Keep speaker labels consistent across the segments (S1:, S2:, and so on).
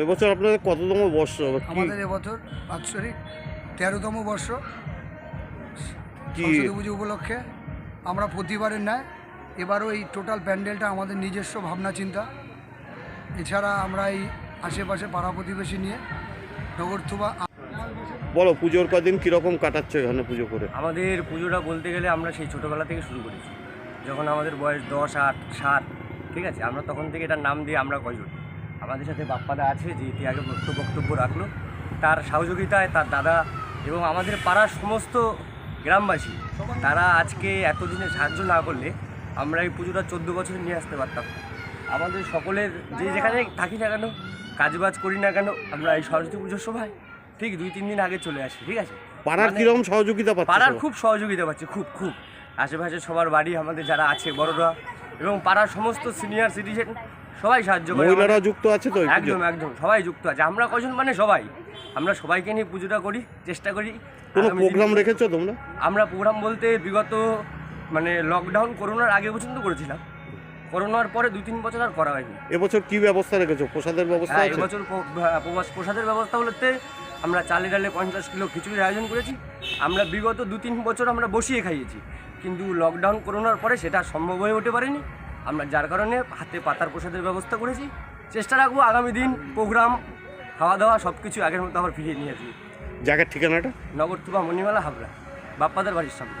S1: এবছর আপনাদের কততম বর্ষ কি-
S2: আমাদের এবছর বাৎসরিক তেরোতম বর্ষ।
S1: কি?
S2: সরস্বতী পুজো উপলক্ষে আমরা প্রতিবারের ন্যায় এবারও এই টোটাল প্যান্ডেলটা আমাদের নিজস্ব ভাবনা চিন্তা। এছাড়া আমরা এই আশেপাশে পাড়া প্রতিবেশী নিয়ে নগরথুবা
S1: বলো পুজোর কদিন কীরকম কাটাচ্ছে এখানে পুজো করে?
S3: আমাদের পুজোটা বলতে গেলে আমরা সেই ছোটোবেলা থেকে শুরু করেছি। যখন আমাদের বয়স দশ আট সাত ঠিক আছে? আমরা তখন থেকে এটার নাম দিয়ে আমরা কজন? আমাদের সাথে বাপ্পাদা আছে যে এটি আগে বক্তব্য বক্তব্য রাখল। তার সহযোগিতায় তার দাদা এবং আমাদের পাড়ার সমস্ত গ্রামবাসী তারা আজকে এতদিনে সাহায্য না করলে আমরা এই পুজোটা চোদ্দ বছর নিয়ে আসতে পারতাম আমাদের সকলের যে যেখানে থাকি না কেন কাজবাজ করি না কেন আমরা এই সরস্বতী পুজোর সময় ঠিক দুই তিন দিন আগে চলে আসি ঠিক আছে?
S1: পাড়ার কীরকম সহযোগিতা পাচ্ছে
S3: পাড়ার খুব সহযোগিতা পাচ্ছে খুব খুব। আশেপাশে সবার বাড়ি আমাদের যারা আছে বড়রা এবং পাড়ার সমস্ত সিনিয়র সিটিজেন সবাই সাহায্য করে
S1: মহিলারা যুক্ত আছে তো
S3: একদম একদম সবাই যুক্ত আছে। আমরা কজন মানে সবাই। আমরা সবাইকে নিয়ে পুজোটা করি চেষ্টা করি।
S1: কোনো প্রোগ্রাম রেখেছো তোমরা?
S3: আমরা প্রোগ্রাম বলতে বিগত মানে লকডাউন করোনার আগে পর্যন্ত করেছিলাম। করোনার পরে দুই তিন বছর আর করা হয়নি।
S1: এবছর কি ব্যবস্থা রেখেছো? প্রসাদের ব্যবস্থা
S3: হ্যাঁ
S1: আছে?
S3: এবছর প্রসাদের ব্যবস্থা বলতে আমরা চালে ডালে পঞ্চাশ কিলো খিচুড়ির আয়োজন করেছি। আমরা বিগত দু তিন বছর আমরা বসিয়ে খাইয়েছি। কিন্তু লকডাউন করোনার পরে সেটা সম্ভব হয়ে উঠতে পারেনি। আমরা যার কারণে হাতে পাতার প্রসাদের ব্যবস্থা করেছি। চেষ্টা রাখব আগামী দিন প্রোগ্রাম খাওয়া দাওয়া সব কিছু আগের মতো আবার ফিরিয়ে নিয়ে আসি
S1: জায়গার ঠিকানাটা?
S3: নগরতুবা মণিমালা হাবড়া। বাপ্পাদের বাড়ির সামনে।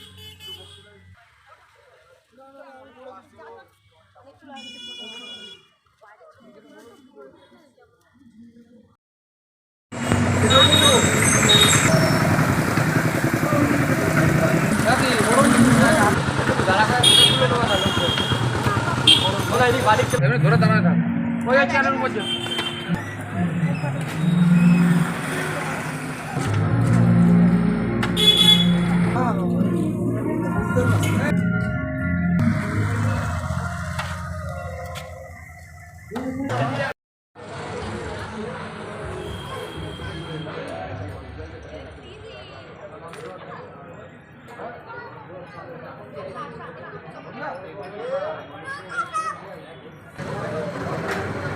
S3: ধরে দাঁড়ায় থাক ওই পর্যন্ত Thank you.